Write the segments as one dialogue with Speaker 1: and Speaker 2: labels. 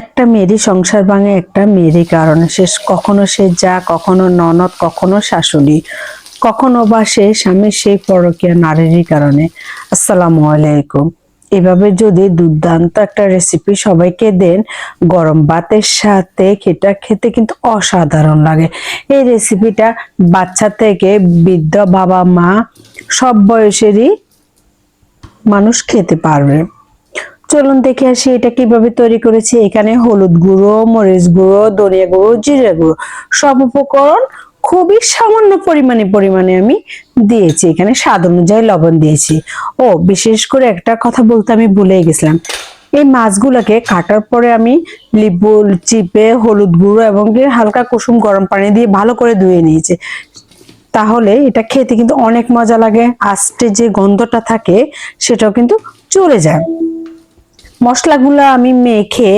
Speaker 1: একটা মেয়েরই সংসার ভাঙে, একটা মেয়েরই কারণে। সে কখনো সে যা, কখনো ননদ, কখনো শাশুড়ি, কখনো বা সে স্বামীর সেই পরকীয়া নারীরই কারণে। আসসালামু আলাইকুম। এভাবে যদি দুর্দান্ত একটা রেসিপি সবাইকে দেন, গরম ভাতের সাথে খেটা খেতে কিন্তু অসাধারণ লাগে। এই রেসিপিটা বাচ্চা থেকে বৃদ্ধ বাবা মা সব বয়সেরই মানুষ খেতে পারবে। চলুন দেখে আসি এটা কীভাবে তৈরি করেছি। এখানে হলুদ গুঁড়ো, মরিচ গুঁড়ো, ধনিয়া গুঁড়ো, জিরে গুঁড়ো সব উপকরণ খুবই সামান্য পরিমাণে পরিমাণে আমি দিয়েছি। এখানে স্বাদ অনুযায়ী লবণ দিয়েছি। ও, বিশেষ করে একটা কথা বলতে আমি ভুলে গেছিলাম। এই মাছগুলোকে কাটার পরে আমি লিবু, চিপে, হলুদ গুঁড়ো এবং হালকা কুসুম গরম পানি দিয়ে ভালো করে ধুয়ে নিয়েছি। তাহলে এটা খেতে কিন্তু অনেক মজা লাগে। আস্তে যে গন্ধটা থাকে সেটাও কিন্তু চলে যায়। মশলাগুলো আমি মেখে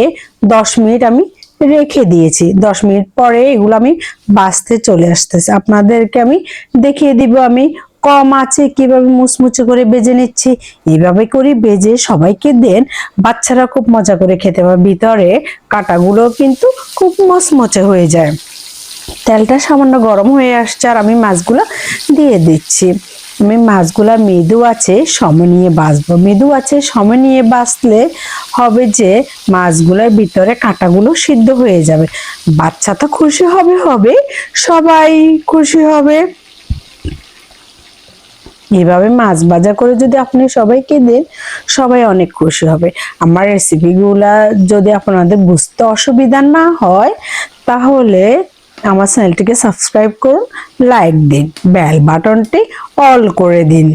Speaker 1: দশ মিনিট আমি রেখে দিয়েছি। দশ মিনিট পরে এগুলো আমি বাছতে চলে আসতেছে। আপনাদেরকে আমি দেখিয়ে দিব আমি কম আছে, কীভাবে মুচমুচে করে বেজে নিচ্ছি। এইভাবে করে বেজে সবাইকে দেন। বাচ্চারা খুব মজা করে খেতে পারে। ভিতরে কাটাগুলো কিন্তু খুব মচমচে হয়ে যায়। তেলটা সামান্য গরম হয়ে আসছে আর আমি মাছগুলো দিয়ে দিচ্ছি। আমি মাছগুলা মৃদু আছে সময় নিয়ে বাছবো মৃদু আছে সময় নিয়ে বাছলে হবে যে মাছগুলোর ভিতরে কাঁটাগুলো সিদ্ধ হয়ে যাবে। বাচ্চা তো খুশি হবে হবে। সবাই খুশি হবে। এভাবে মাছ ভাজা করে যদি আপনি সবাইকে দেন, সবাই অনেক খুশি হবে। আমার রেসিপিগুলা যদি আপনাদের বুঝতে অসুবিধা না হয়, তাহলে আমার চ্যানেলটিকে সাবস্ক্রাইব করুন লাইক দিন বেল বাটনটি অল করে দিন।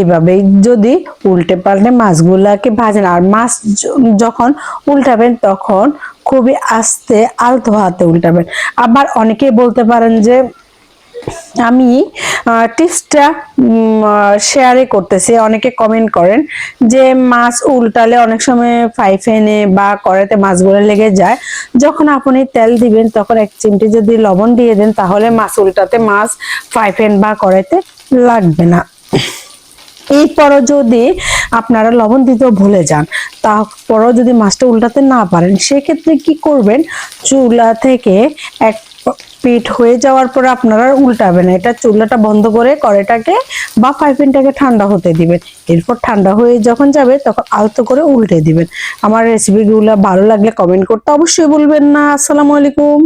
Speaker 1: এভাবেই যদি উল্টে পাল্টে মাছগুলাকে ভাজেন, আর মাছ যখন উল্টাবেন তখন খুবই আস্তে আলতো হাতে উল্টাবেন। আবার অনেকে বলতে পারেন যে, আমি টিপসটা শেয়ারে করতেছি, অনেকে কমেন্ট করেন যে মাছ উল্টালে অনেক সময় ফাইফেনে বা কড়াইতে মাছগুলো লেগে যায়। যখন আপনি তেল দিবেন, তখন এক চিমটি যদি লবণ দিয়ে দেন, তাহলে মাছ উল্টাতে মাছ ফাইফেন বা কড়াইতে লাগবে না। এরপরও যদি আপনারা লবণ দিতেও ভুলে যান, তারপরও যদি মাছটা উল্টাতে না পারেন, সেক্ষেত্রে কি করবেন? চুলা থেকে এক পিঠ হয়ে যাওয়ার পর আপনারা উল্টাবেন এটা চুলাটা বন্ধ করে কড়াইটাকে বা পাইপিনটাকে ঠান্ডা হতে দিবেন। এরপর ঠান্ডা হয়ে যখন যাবে তখন আলতো করে উল্টে দিবেন। আমার রেসিপিগুলো ভালো লাগলে কমেন্ট করতে অবশ্যই বলবেন না। আসসালামু আলাইকুম।